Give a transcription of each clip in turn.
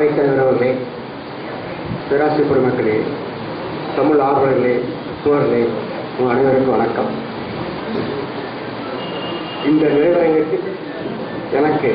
தலைவர் அவர்களே பேராசிரியர் பெருமக்களே தமிழ் ஆர்வலர்களே சுவர்களே உங்கள் அனைவருக்கும் வணக்கம். இந்த நிலையரங்கத்தில் எனக்கு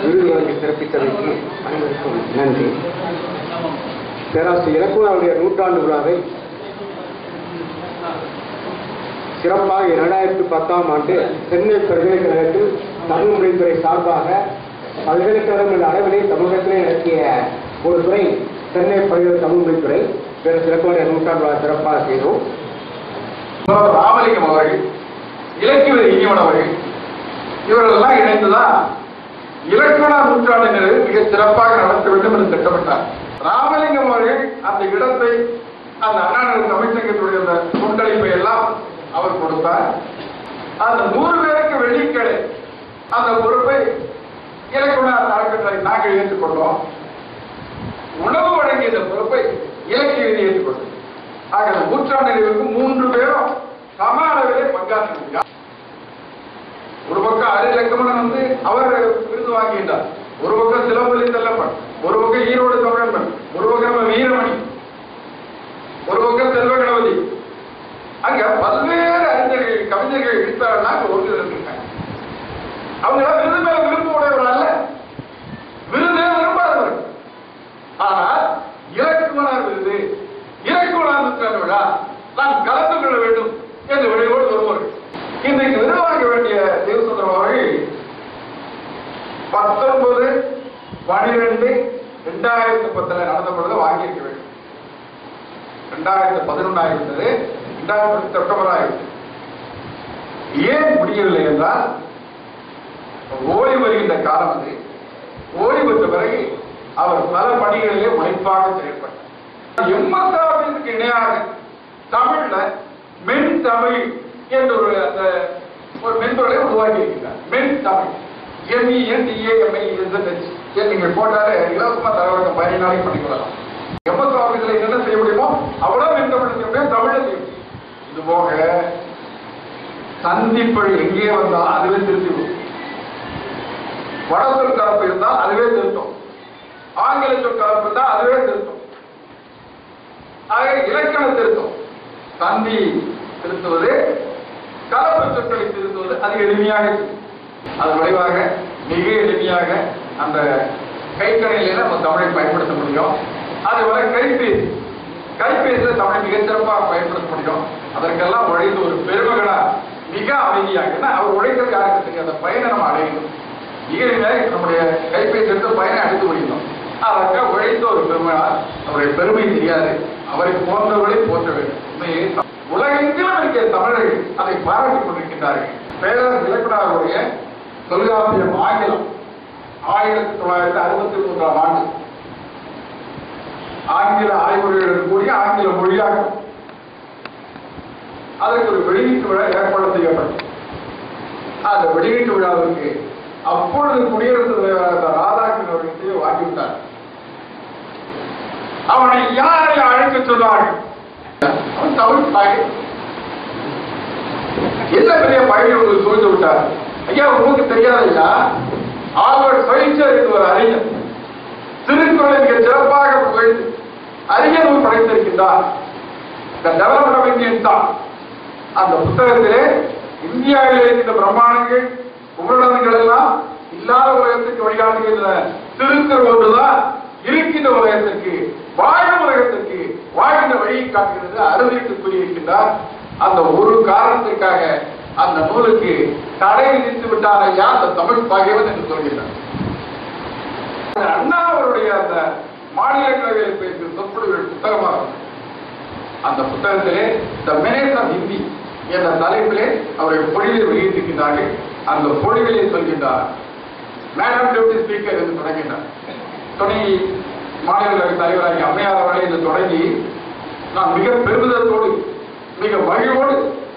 விருது வழங்கி சிறப்பித்ததற்கு அனைவருக்கும் நன்றி. பேராசிரியர் எனக்கும் அவருடைய நூற்றாண்டு விழாவை சிறப்பாக இரண்டாயிரத்தி பத்தாம் ஆண்டு சென்னை பல்கலைக்கழகத்தில் தமிழ் மொழித்துறை சார்பாக பல்கலைக்கழகம் என்ற அளவிலே சமூகத்திலே நடத்திய ஒரு துறை சென்னை பல்கலை தமிழ் துறை. வேறு சிறப்பான நூற்றாண்டு சிறப்பாக செய்தோம். ராமலிங்கம் அவர்கள் இலக்கிய இனியவன் அவர்கள் இவர்களெல்லாம் இணைந்துதான் இலக்கண நூற்றாண்டினரை மிக சிறப்பாக நடத்த வேண்டும் என்று திட்டமிட்டார். ராமலிங்கம் அவர்கள் அந்த இடத்தை அந்த அண்ணாநகர் தமிழ்ச்சங்கத்துடைய அந்த கொண்டளிப்பை எல்லாம் அவர் கொடுத்தார். அந்த நூறு பேருக்கு வெள்ளிக்கடை அந்த பொறுப்பை இலக்கண அறக்கட்டளை நாங்கள் ஏற்றுக்கொண்டோம். உணவு வழங்கிய பொறுப்பை இலக்கிய ஏற்றுக்கொண்டோம். ஆக நூற்றாண்டு மூன்று பேரும் சம அளவிலே பங்காற்றிருக்கிறார் ஒரு பக்கம் அரை லக்கமணன் வந்து அவர் விருது வாங்குகின்றார் ஒரு பக்கம் சிலம்பலி செல்லப்பன் ஒரு பக்கம் ஈரோடு தமிழன்பன் ஒரு பக்கம் நம்ம வீரமணி ஒரு பக்கம் செல்வ கணபதி. அங்க பல்வேறு அறிஞர்கள் கவிஞர்கள் எழுத்தாளர்லாம் அங்க ஒன்று இருக்காங்க அவங்க விருது மேல பதினொன்றாயிருந்தது இரண்டாயிரத்தி செப்டம்பராயிருந்தது ஏன் முடியவில்லை என்றால் ஓய்வு வருகின்ற காலம் அது. ஓய்வு பெற்ற பிறகு அவர் பல பணிகளிலே முனைப்பாக செயல்பட்டார். எம்எஸ்ஆபிக்கு இணையாக தமிழ்ல மென் தமிழ் என்ற ஒரு அந்த ஒரு மென்பொருளை உருவாக்கி இருக்கிறார். மென் தமிழ். எம்இஎன் டிஏஎம்ஐ நீங்கள் போட்டாலே இலவசமா தகவலுக்கு பதினஞ்சு நாளைக்கு பண்ணிக்கொள்ளலாம் எம்எஸ் ஆபீஸ்ல என்னென்ன செய்ய முடியுமோ அவ்வளவு மென் தமிழ் செய்ய முடியும் தமிழ்ல செய்ய முடியும் இது போக சந்திப்பழி எங்கே வந்தால் அதுவே திருத்திவிடும் வடசொல் கலப்பு இருந்தால் அதுவே திருத்தம். ஆங்கில சொல் கலப்பு இருந்தால் அதுவே திருத்தம். ஆக இலக்கண திருத்தம். சந்தி திருத்துவது கலப்பு சொற்களை திருத்துவது அது எளிமையாக இருக்கும். அது விளைவாக மிக எளிமையாக அந்த கைக்கணையில நம்ம தமிழை பயன்படுத்த முடியும். அதுபோல கைபேசி. கைபேசியில் தமிழை மிக சிறப்பாக பயன்படுத்த முடியும். அதற்கெல்லாம் உழைத்து ஒரு பெருமகனா மிக அமைதியாக அவர் உழைக்கிற காரணத்துக்கு அந்த பயனை நம்ம அடையணும். இயலில நம்முடைய கைப்பேசி எடுத்து பயனை அடித்து முடியும் அதற்காக உழைத்த ஒரு பெருமையா அவருடைய பெருமை தெரியாது. அவரை போன்றவர்களை போற்ற வேண்டும். உலகெங்கிலும் இருக்கிற தமிழர்கள் அதை பாராட்டிக் கொண்டிருக்கின்றார்கள். பேரரசு இலக்கணாருடைய தொல்காப்பியம் ஆங்கிலம் ஆயிரத்தி தொள்ளாயிரத்தி அறுபத்தி மூன்றாம் ஆண்டு. ஆங்கில ஆய்வுகளுடன் கூடிய ஆங்கில மொழியாக்கம். அதற்கு ஒரு வெளியீட்டு விழா ஏற்பாடு செய்யப்பட்டது. அந்த வெளியீட்டு விழாவிற்கு அப்பொழுது குடியரசுத் தலைவராக ராதாகிருஷ்ணன் அவர்களுக்கு வாங்கிவிட்டார். அவனை யாரை அழைக்க சொன்னார்கள்? அவன் தமிழ் தாய் என்ன பெரிய பயிர் உங்களுக்கு சூழ்ந்து விட்டார். ஐயா உங்களுக்கு தெரியாதையா ஆல்பர்ட் பைசர் என்று ஒரு அறிஞர். திருக்குறள் மிக சிறப்பாக புகழ்ந்து அறிஞர் படைத்திருக்கின்றார். இந்த டெவலப்மெண்ட் ஆஃப் இந்தியன் தான். அந்த புத்தகத்திலே இந்தியாவில் இருக்கின்ற பிரமாணங்கள் உபரிடங்கள் எல்லாம் இல்லாத உலகத்துக்கு வழிகாட்டுகின்ற திருக்குறள் ஒன்றுதான் இருக்கின்ற உலகத்திற்கு வாழும் உலகத்திற்கு வாழ்கின்ற வழியை காட்டுகிறது அறுதிட்டு கூறியிருக்கின்றார் அந்த ஒரு காரணத்திற்காக அந்த நூலுக்கு தடை விதித்து விட்டார் ஐயா அந்த தமிழ் பகைவன் என்று சொல்கிறார் அண்ணா அவருடைய அந்த மாநிலங்களவையில் பேசிய சொற்பொழிவுகள் புத்தகமாக அந்த புத்தகத்திலே த மினிட்ஸ் ஆஃப் ஹிந்தி என்ற தலைப்பிலே அவருடைய பொழிவை வெளியிட்டிருக்கின்றார்கள். அந்த பொழிவிலே சொல்கின்றார். மேடம் டெப்டி ஸ்பீக்கர் என்று தொடங்கினார். துணை மாநிலங்களவை தலைவராகி அம்மையார் அவர்களை என்று தொடங்கி நான் மிக பெருமிதத்தோடு மிக மகிழ்வோடு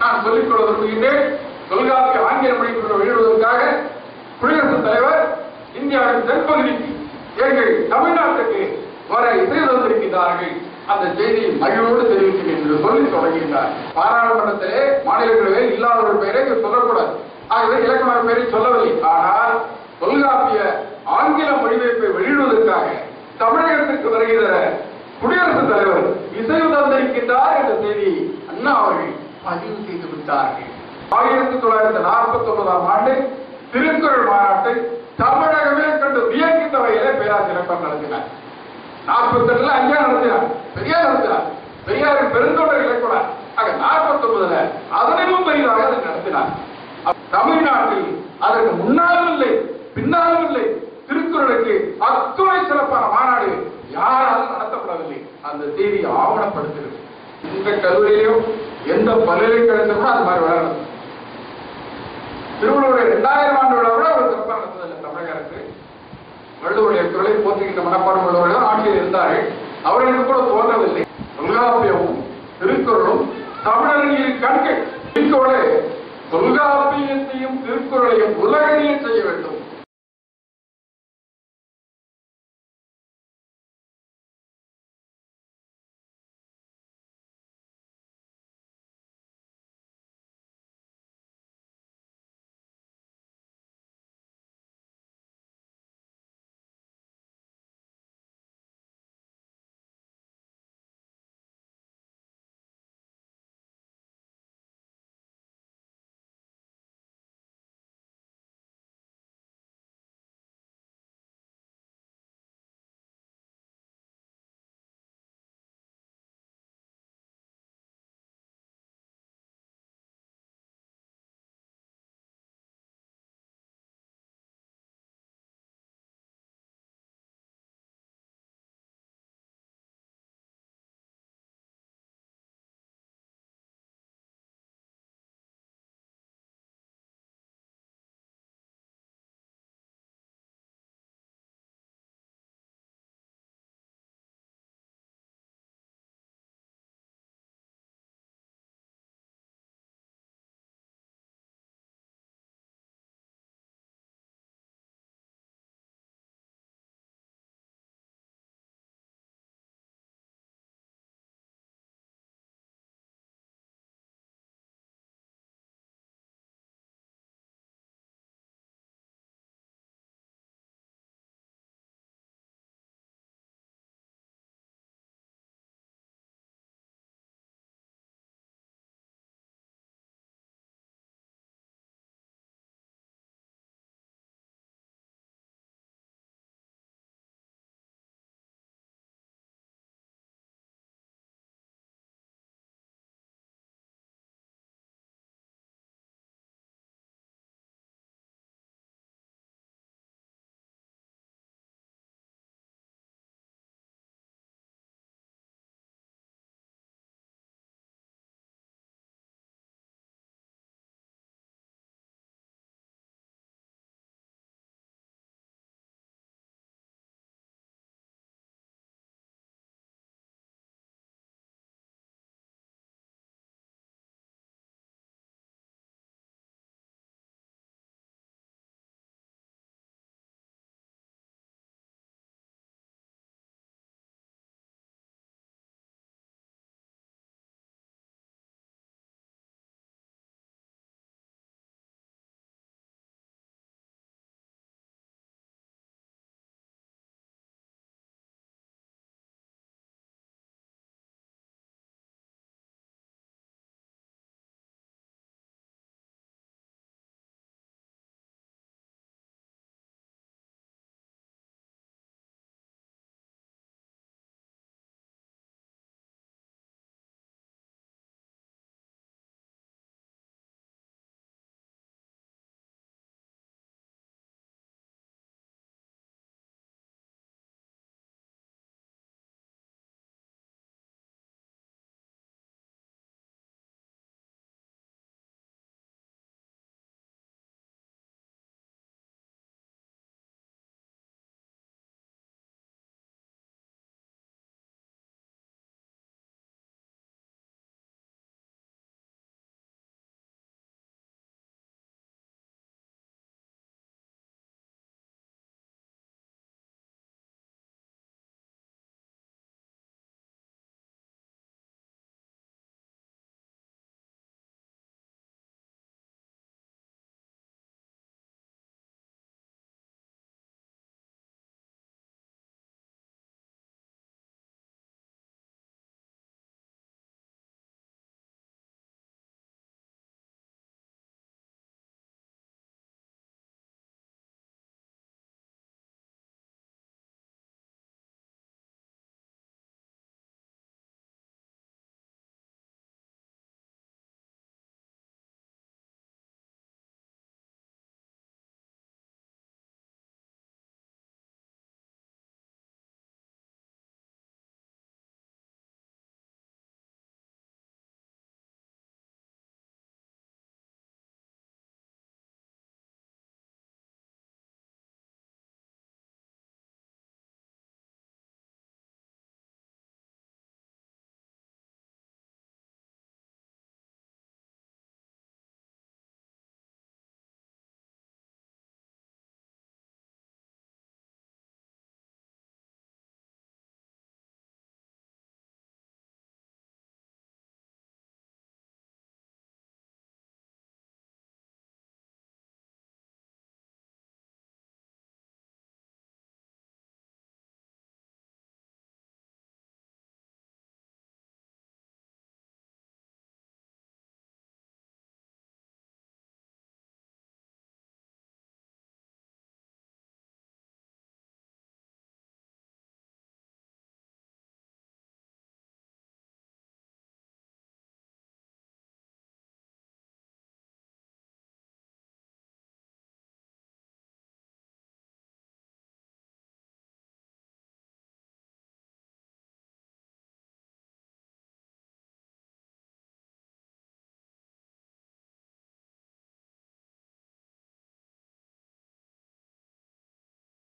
நான் சொல்லிக் கொள்ள விரும்புகின்றேன் தொல்காப்பிய ஆங்கில மொழிக்கு வெளியிடுவதற்காக குடியரசுத் தலைவர் இந்தியாவின் தென்பகுதிக்கு எங்கள் தமிழ்நாட்டுக்கு வர இசை தந்திருக்கிறார்கள் அந்த செய்தியை மகிழ்வோடு தெரிவிக்கிறேன் என்று சொல்லி தொடங்கினார் பாராளுமன்றத்திலே மாநிலங்களவையில் இல்லாதவர்கள் பெயரை இங்கு சொல்லக்கூடாது. ஆகவே இலக்கணர் பெயரை சொல்லவில்லை. ஆனால் தொல்காப்பிய ஆங்கில மொழிபெயர்ப்பை வெளியிடுவதற்காக தமிழகத்திற்கு வருகிற குடியரசுத் தலைவர் இசைவு தந்திருக்கின்றார் என்ற செய்தி அண்ணா அவர்கள் பதிவு செய்து விட்டார்கள். ஆயிரத்தி தொள்ளாயிரத்தி நாற்பத்தி ஒன்பதாம் ஆண்டு திருக்குறள் மாநாட்டை தமிழகமே கண்டு வியக்கின்ற வகையிலே பேராசிரியர் நடத்தினார் நாற்பத்தி எட்டுல அஞ்சா நடத்தினார் பெரியார் நடத்தினார் பெரியாரின் பெருந்தொடர் இலக்குனார் ஆக நாற்பத்தி ஒன்பதுல அதனையும் பெரியதாக அதை நடத்தினார். தமிழ்நாட்டில் அதற்கு முன்னாலும் இல்லை பின்னாலும் இல்லை. திருக்குறளுக்கு அத்துணை சிறப்பான மாநாடு யாராலும் நடத்தப்படவில்லை. அந்த செய்தி ஆவணப்படுத்துகிறது. எந்த கல்லூரியிலும் எந்த பல்கலைக்கழகத்திலும் கூட அது மாதிரி விழா திருவள்ளுவர் இரண்டாயிரம் ஆண்டு விழா கூட ஒரு சிறப்பாக நடத்ததில்லை தமிழக அரசு வள்ளுவருடைய குரலை போற்றுகின்ற மனப்பாடம் உள்ளவர்கள் ஆட்சியில் இருந்தார்கள். அவர்களுக்கு கூட தோன்றவில்லை. தொல்காப்பியமும் திருக்குறளும் தமிழர்களின் கண்கள். திருக்குறளை தொல்காப்பியத்தையும் திருக்குறளையும் உலகறிய செய்ய வேண்டும்.